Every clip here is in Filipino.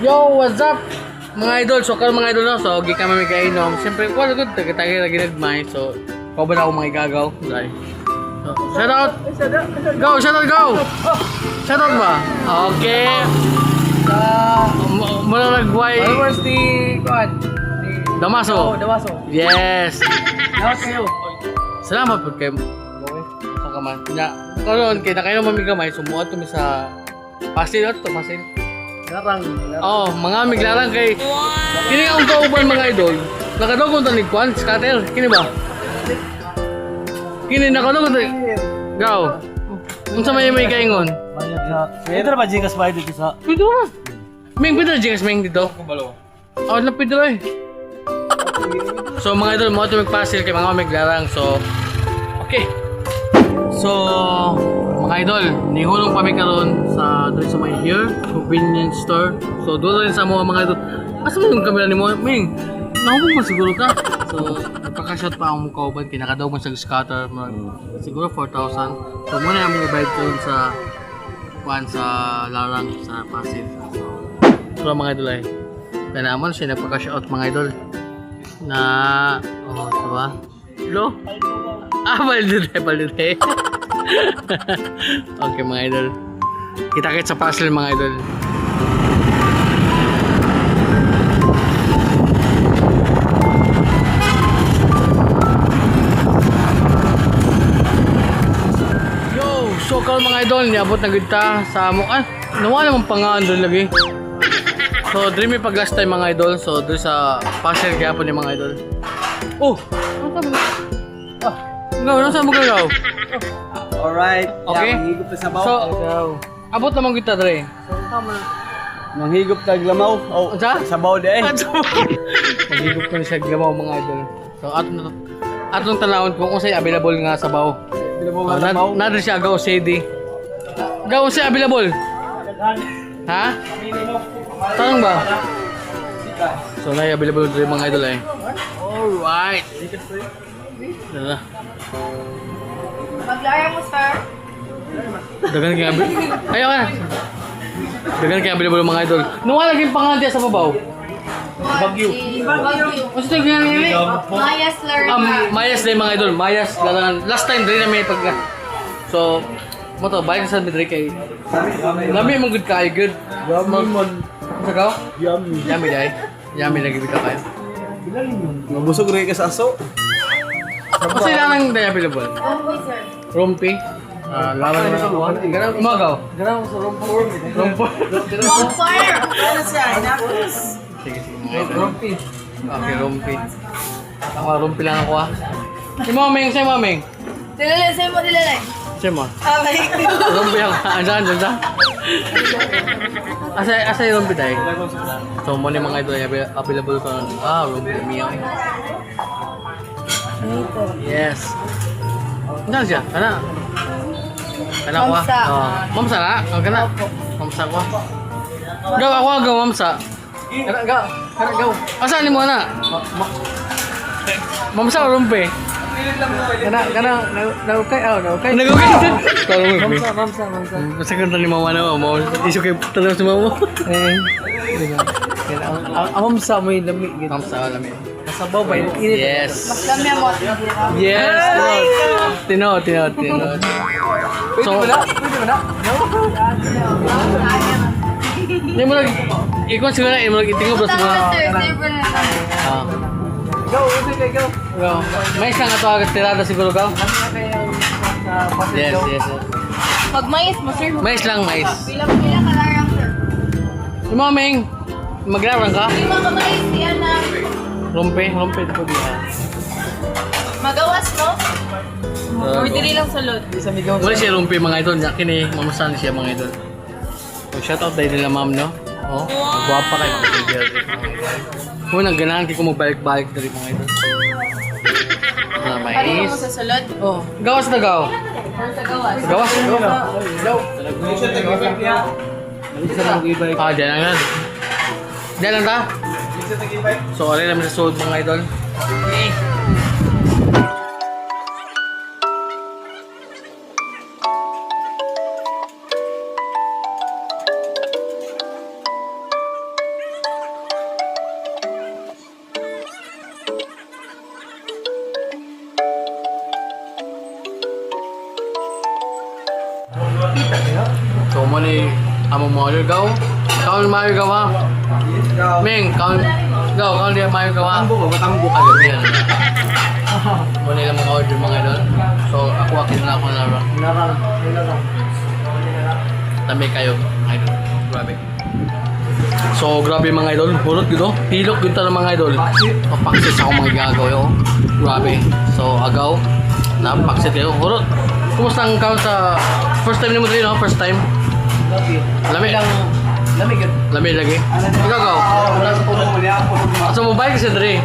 Yo, what's up? Mga idol, so karon mga idol no, so gi kami kainom. Siyempre, wala good taga taga ginagmay. So, ko ba na ako mga igagaw? Dai. So, shout out. Go, shout out, go. Shout out ba? Okay. Sa mura nagway. Followers di Kuan. Di Damaso. Oh, Dawaso. Yes. Dawas kayo. Salamat po kayo. Sa kaman. Nya, karon kay na kayo mamigamay, sumuot kami sa Pasil at to, Pasil. Larang. Oh, mga miglarang kay Kini ang kauban mga idol. Nakadogon ta ni Kwan, scatter. Kini ba? Kini nakadogon ta. Gaw. Unsa may may kaingon? Bayad sa. Na ba Gcash bayad dito sa Pwede ba? Ming pwede na jingas ming dito. Kumbalo? Oh, lapid na eh. So mga idol, mo ito magpasil kay mga miglarang. So, okay. So, idol, nihulong kami karon sa doon sa may here, convenience store. So, doon rin sa mga mga idol. Asa mo yung kamera ni mo? Ming, nahubog mo siguro ka. So, nagpakashot pa ang mukha uban, kinakadaw mo sa scatter. Mga, siguro 4,000. So, muna namin i-buy ko sa kuan sa larang sa pasil. So, so mga idol ay, kaya naman siya nagpaka-shot mga idol na, oh, diba? Lo? Ah, balde balde okay mga idol. Kita-kit sa puzzle mga idol. Yo, so karon mga idol, niabot na kita sa amo. Ah, nawala mong pangaan doon lagi. So, dreamy pag last time mga idol. So, doon sa puzzle kaya po ni mga idol. Oh! Ano ka ba? Ah, ikaw, nasa mo gagaw? Alright. Okay. Yang higop na sa baw. So, abot naman kita, Dre. Nang higop tag lamaw. Oh, sa baw di eh. Nagigop ko na siya gamaw mga idol. So, atong na atong tanawon kung unsay available nga sa baw. Bila mo Oh, nga lamaw. na, na siya gaw CD. Gaw unsay available? Ha? Tanong ba? So, na available dre mga idol eh. Alright. Dala. Maglaya mo, sir. Dagan kaya Ayaw ka na. Dagan kaya available mga idol. Nuwala lagi panganti sa babaw. Bagyo. Bagyo. Unsa tayo ganyan Maya slur. Um, Mayas din mga idol, Mayas lalangan. Last time din namin pag So, mo to, bayan sa midre kay Lami mo good kay good. Yummy man. Sa ka? Yummy. Yami dai. Yami lagi bitaw kayo. Mabusog rin ka sa aso. Kasi lang dai available. Oh, sir. Rumpi. Ah, lawan na ako. Ganang umagaw. Ganang sa rompor. Rumpo. Bonfire! Ano siya? Sige, sige. Okay, rumpi. Ako, rumpi lang ako ah. Si Mameng, si Mameng. Dilalay, sa'yo mo dilalay. Si mo. Ah, balik. Rumpi ako. Andiyan, andiyan. Asa, asa yung rumpi tayo? So, mo ni mga idol, avail- available nun. Ah, rumpi miyo. Yes. Ano siya? Kana? Kana ko ah. Mamsa. Oh. Mamsa na? Oh, kana? Mamsa ko ah. Gaw ako gaw mamsa. Kana gaw. Kana gaw. Asa ni mo na? Mamsa o rumpi? Kana kana naukay oh, naukay. Din. Kalau mo. Mamsa, mamsa, mamsa. Basta kanta ni mama na mo. Isu kay tanong si mama. Eh. Kaya ang mamsa mo yung lami. Mamsa wala mi. Nasa baw ba yung init. Yes. Lamya mo. Yes. Tino, tino, tino. So, Pwede mo na? Hindi mo nag... Ikaw siguro na, mo nag itingo bro na lang. Ah. Go, ubi kay go. Go. May isang ato agad tirada siguro ka? Sa pasig Yes, yes. yes. Pag mais mo, sir. Mais lang, mais. Pila-pila ka larang, sir. Si Mameng, maglarang ka? Lima ka mais, yan na. Rumpe, rumpe po diya. Magawas, no? Uh, Or dili lang sa load. Isa migaw Wala siya rumpe mga idol. Niya kini, mamusan siya mga idol. So, shout out dahil nila ma'am, no? Oh, guwapa kayo. Kung nagganahan kayo kung magbalik-balik rin mga idol. Na Pari mo mais. sa salod. Oh, gawas na gaw. Sa gawas. Gawas. Na mag-ibay. Ah, dyan lang yan. Diyan lang ta? So, alin naman sa suod mga idol. Okay. So, mo ni amo mo gaw. Taon mo gaw ha. Ming, kaon gaw, kaon di Mario gaw ha. Tambo ba? Tambo. Agad yan. Muna nila mga order mga idol. So ako akin na ako na lang. Narang. Narang. Tami kayo mga idol. Grabe. So grabe mga idol. Hurot dito. Pilok dito ng mga idol. Papaksis ako mga gagawin oh. Grabe. So agaw. Napaksit kayo. Hurot. Kumusta ang kaon sa first time ni mo dito no? First time? Lami. Lami. Lami gud. Lami lagi. Ikaw gaw. Wala sa puno mo niya. So mobile kasi dre.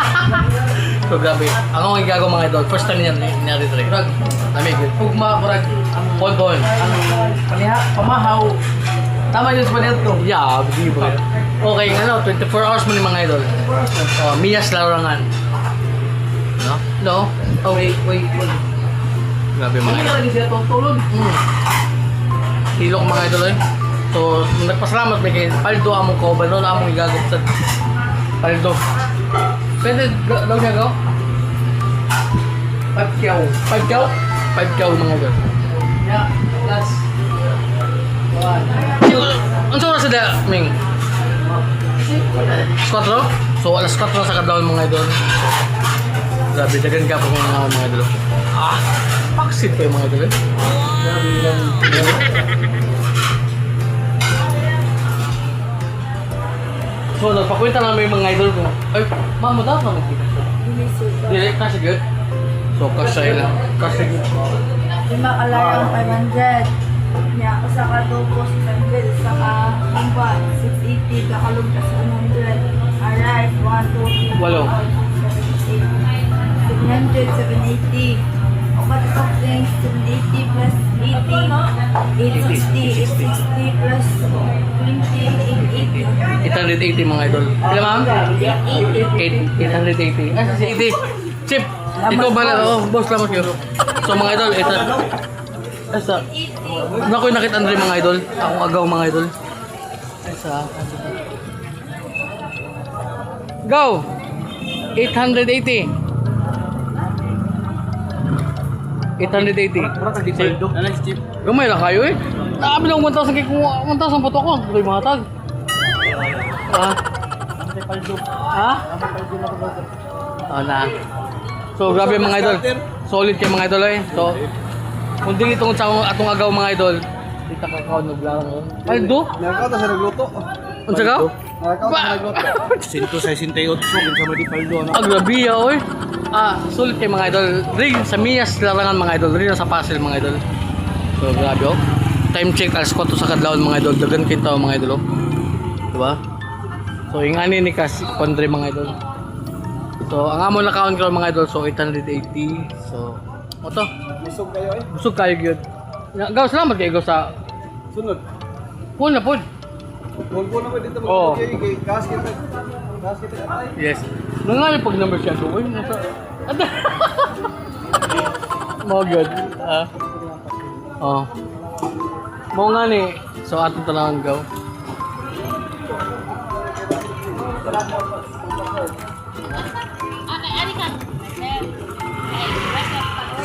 so grabe. Ako ang gagawa mga idol. First time niya nangyari dre. Lami good. Ugma kurag Bon bon. ang paniha pamahaw. Tama yun sa paniha to. Yeah, di ba? Okay, ano, 24 hours mo ni mga idol. Oh, Mias larangan. No? No? Oh, wait, wait, wait. Grabe mga Hindi idol. ka lagi siya tutulog. Mm. Hilok mga idol eh. So, nagpasalamat may kay Paldo among ko ba noon among igagop sa Paldo. Pwede daw niya gaw? Cow? Five cow mga idol. Yeah, last. One. Ang oras sa da, Ming? 4? So, alas 4 sa kadlaw mga idol. Grabe, dagan ka po mga mga idol. Ah, paksit kayo mga idol eh. Grabe nagpakwenta namin yung mga idol ko. Ay, ma'am, mo dapat naman kita. Direct kasi good. So, kasi lang. Kasi good. Lima kalayang 500. Niya ako sa kadobo 600. Sa kalumba 680. Kakalumba 700. Alright, 1, 2, 3, Walo. 700, 780. O pati soft drinks, 780 plus 80. 860. 860 plus 20. 880. 880 mga idol. Ilan ma'am? 8, 880. Ah, si 80. Chip, ikaw ba na? Oh, boss, salamat kayo. So mga idol, ito. Asa. Naku, nakit Andre mga idol. Akong agaw mga idol. Asa. Go! 880. 880. Mura ka di paldo. Ano Chip? Gamay lang kayo eh. Naabi lang 1,000 kay kung 1,000 po to ako. Tuloy mga tag. Ah. Ha? Oh na. So grabe mga idol. Solid kay mga idol eh. So kung dili itong sa atong agaw mga idol, kita ka kaon naglarang oh. Paldo? Nakaw ta sa nagluto. Unsa ka? Nakaw ta sa nagluto. 168 kinsa mo di paldo ano. Ah, grabe ya oy. Ah, sulit kay mga idol. Ring sa Mias larangan mga idol. Ring sa Pasel mga idol. So grabe oh. Time check alas 4 sa kadlawon mga idol. Dagan kita mga idol oh. Diba? So yung ani ni Kas Pondre mga idol. So ang amo na kaon ko mga idol so 880. So oto. Busog kayo eh. Busog kayo gyud. Na- Gaw salamat kay gaw sa Sunod. Pun na pun. Na mo dito Oo. mag kay gas kita. Gas kita ay. Yes. Nangani pag number siya. Uy, nasa... Ada. Mo good. Ah. Oh. Mo nga ni. So ato talangan gaw.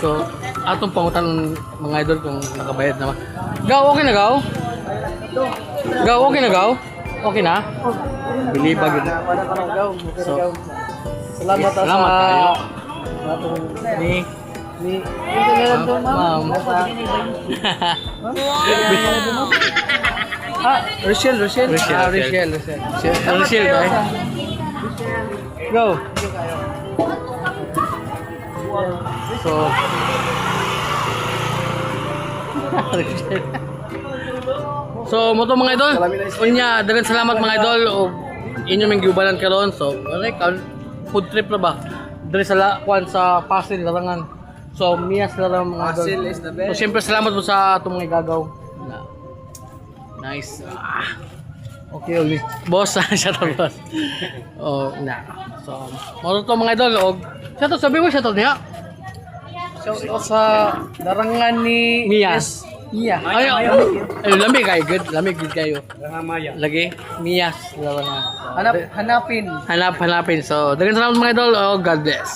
So, atong pangutan mga idol kung nakabayad naman. Gaw, okay na gaw? Gaw, okay na gaw? Okay na? Bilibag yun. So, Salamat Yes, salamat kayo. Ni, ni Ito na lang to, ma'am. Ah, Rochelle, Rochelle. Rochelle, Ah, Rochelle. Rochelle, Rochelle. Rochelle. Go. So, so mo to mga idol. Unya, dagan salamat mga idol o inyo ming giubalan karon. So, ano kan food trip na ba? Diri sa lakwan sa Pasig larangan. So, miyas na lang mga idol. Pasig is the best. So, syempre salamat po sa atong mga gagaw. Na, nice. Ah. Okay, ulit. Boss, shout out boss. Oh, na. So, mo to mga idol og shout out sabi mo shout out niya. So, ito sa larangan ni Miyas. Iya. Ay, ay, ay, lamig kayo, good. Lamig good kayo. Maya. Lagi, Miyas. Hanap, hanapin. Hanap, hanapin. So, dagan salamat mga idol. Oh, God bless.